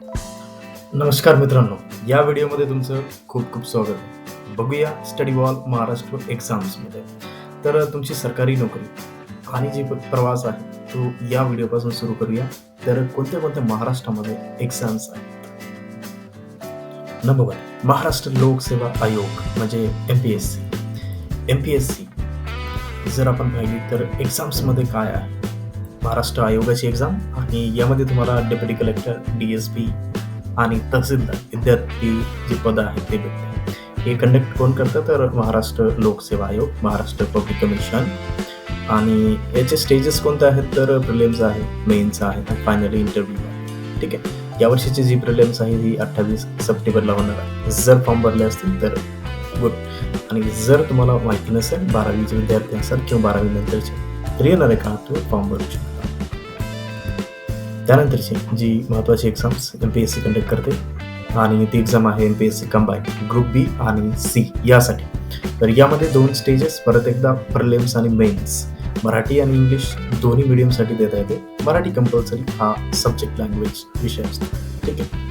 नमस्कार मित्रांनो या व्हिडिओमध्ये तुमचं खूप खूप स्वागत. बघूया स्टडी वॉल महाराष्ट्र एक्झाम्समध्ये. तर तुमची सरकारी नोकरी आणि जी प्रवास आहे तो या व्हिडिओपासून सुरू करूया. तर कोणत्या कोणत्या महाराष्ट्रामध्ये एक्झाम्स आहेत? नंबर वन महाराष्ट्र लोकसेवा आयोग म्हणजे M P S C M P S C जर आपण पाहिली तर एक्झाम्समध्ये काय आहे? महाराष्ट्र आयोगाची एक्झाम आणि यामध्ये तुम्हाला deputy collector D S P आणि तहसीलदार विद्यार्थी जे पद आहेत ते भेटते हे कंडक्ट कोण करतं? तर महाराष्ट्र लोकसेवा आयोग महाराष्ट्र पब्लिक कमिशन आणि याचे स्टेजेस कोणते आहेत? तर प्रिलिम्स आहे मेन्स आहे आणि फायनली इंटरव्ह्यू आहे. ठीक आहे? यावर्षीची जी प्रिलिम्स आहे ही अठ्ठावीस सप्टेंबरला होणार आहे. जर फॉर्म भरले असतील तर गुड आणि जर तुम्हाला माहिती नसेल बारावीचे विद्यार्थी असाल किंवा बारावी नंतरचे तर येणार का तुम्ही फॉर्म भरू शकता त्यानंतरची जी महत्त्वाची exams M P S C conduct करते आणि ती एक्झाम आहे M P S C combine group B आणि सी यासाठी. तर यामध्ये दोन स्टेजेस परत एकदा प्रलेम्स आणि मेन्स मराठी आणि इंग्लिश दोन्ही मिडियमसाठी देता येते. मराठी कंपल्सरी हा सब्जेक्ट लँग्वेज विषय असतो. ठीक आहे?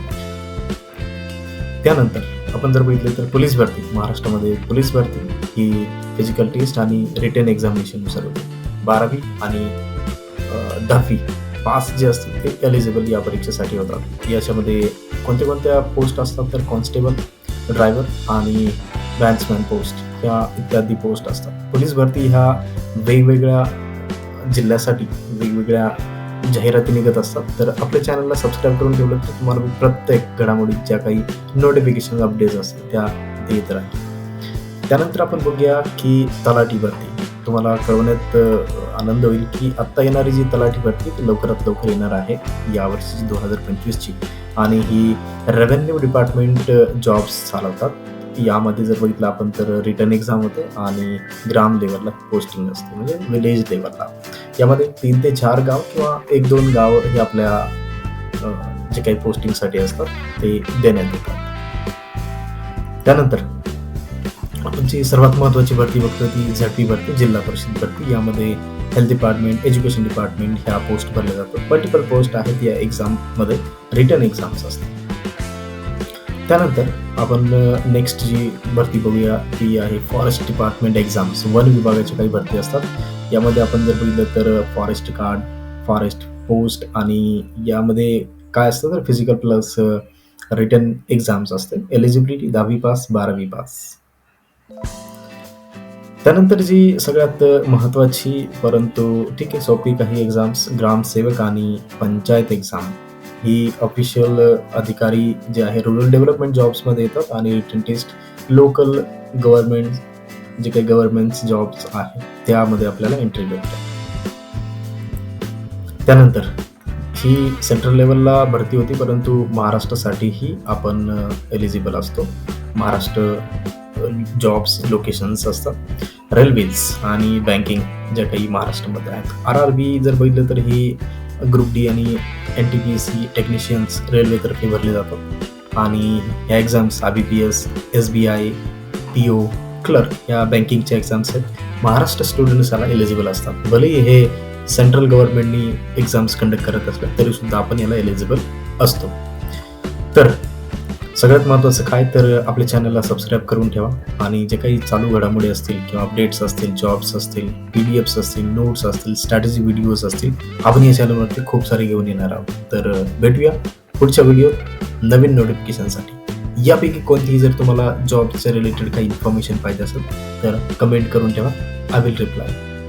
त्यानंतर आपण जर बघितलं तर पोलीस भरती. महाराष्ट्रामध्ये पोलीस भरती ही फिजिकल टेस्ट आणि रिटर्न एक्झामिनेशननुसार होते. बारावी आणि दहावी पास जे असतात ते एलिजिबल या परीक्षेसाठी होतात. याच्यामध्ये कोणत्या कोणत्या पोस्ट असतात तर कॉन्स्टेबल ड्रायव्हर आणि बॅट्समॅन पोस्ट या इत्यादी पोस्ट असतात. पोलीस भरती ह्या वेगवेगळ्या जिल्ह्यासाठी वेगवेगळ्या जाहिराती निघत असतात. तर आपल्या चॅनलला सबस्क्राईब करून ठेवलं तर तुम्हाला प्रत्येक घडामोडीत ज्या काही नोटिफिकेशन अपडेट्स असतात त्या देत राहील. त्यानंतर आपण बघूया की तलाठी भरती. तुम्हाला कळवण्यात आनंद होईल की आत्ता येणारी जी तलाठी भरती ती लवकरात लवकर येणार आहे यावर्षीची दोन हजार पंचवीसची. आणि ही रेव्हेन्यू डिपार्टमेंट जॉब्स चालवतात. यामध्ये जर बघितलं आपण तर रिटर्न एक्झाम होते आणि ग्राम लेवलला पोस्टिंग असते म्हणजे विलेज लेवलला यामध्ये तीन ते चार गाव किंवा एक दोन गाव हे आपल्या जे काही पोस्टिंगसाठी असतात ते देण्यात येतात. त्यानंतर आपण सर्वात महत्त्वाची भरती बघतो ती झडपी भरती जिल्हा परिषद भरती. यामध्ये हेल्थ डिपार्टमेंट एज्युकेशन डिपार्टमेंट ह्या पोस्ट भरल्या जातात. पर्टिक्युलर पोस्ट आहेत या एक्झाममध्ये रिटर्न एक्झाम्स असतात. त्यानंतर आपण नेक्स्ट जी भरती बघूया ती आहे फॉरेस्ट डिपार्टमेंट एक्झाम्स वन विभागाची काही भरती असतात. यामध्ये आपण जर बघितलं तर फॉरेस्ट गार्ड फॉरेस्ट पोस्ट आणि यामध्ये काय असतं तर फिजिकल प्लस रिटर्न एक्झाम्स असते एलिजिबिलिटी दहावी पास बारावी पास त्यानंतर जी सगळ्यात महत्त्वाची परंतु ठीक आहे सोपी काही एक्झाम्स ग्रामसेवक आणि पंचायत एक्झाम ही ऑफिशियल अधिकारी जे आहे रुरल डेव्हलपमेंट जॉब्समध्ये येतात आणि रिटर्न टेस्ट लोकल गव्हर्नमेंट जे काही गव्हर्नमेंट जॉब्स आहे त्यामध्ये आपल्याला एंट्री भेटते. त्यानंतर ही सेंट्रल लेवलला भरती होती परंतु महाराष्ट्रासाठीही आपण एलिजिबल असतो. महाराष्ट्र जॉब्स लोकेशन्स असतात. रेल्वेज आणि बँकिंग ज्या काही महाराष्ट्रामध्ये आहेत. आर आर बी जर बघितलं तर हे ग्रुप डी आणि N T P S C technicians रेल्वेतर्फे भरले जातात. आणि ह्या exams I B P S S B I P O clerk या बँकिंगच्या एक्झाम्स आहेत. महाराष्ट्र स्टुडंट्स याला एलिजिबल असतात. भलेही हे सेंट्रल गव्हर्नमेंटनी एक्झाम्स कंडक्ट करत असल्या तरी सुद्धा आपण याला एलिजिबल असतो. तर सगळ्यात महत्त्वाचं काय तर आपल्या चॅनलला सबस्क्राईब करून ठेवा आणि जे काही चालू घडामोडी असतील किंवा अपडेट्स असतील जॉब्स असतील पी डी एफ्स असतील नोट्स असतील स्ट्रॅटेजी व्हिडिओज असतील आपण या चॅनलवरती खूप सारे घेऊन येणार आहोत. तर भेटूया पुढच्या व्हिडिओत नवीन नोटिफिकेशनसाठी यापैकी कोणतीही जर तुम्हाला जॉबच्या रिलेटेड काही इन्फॉर्मेशन पाहिजे असेल तर कमेंट करून ठेवा. I will reply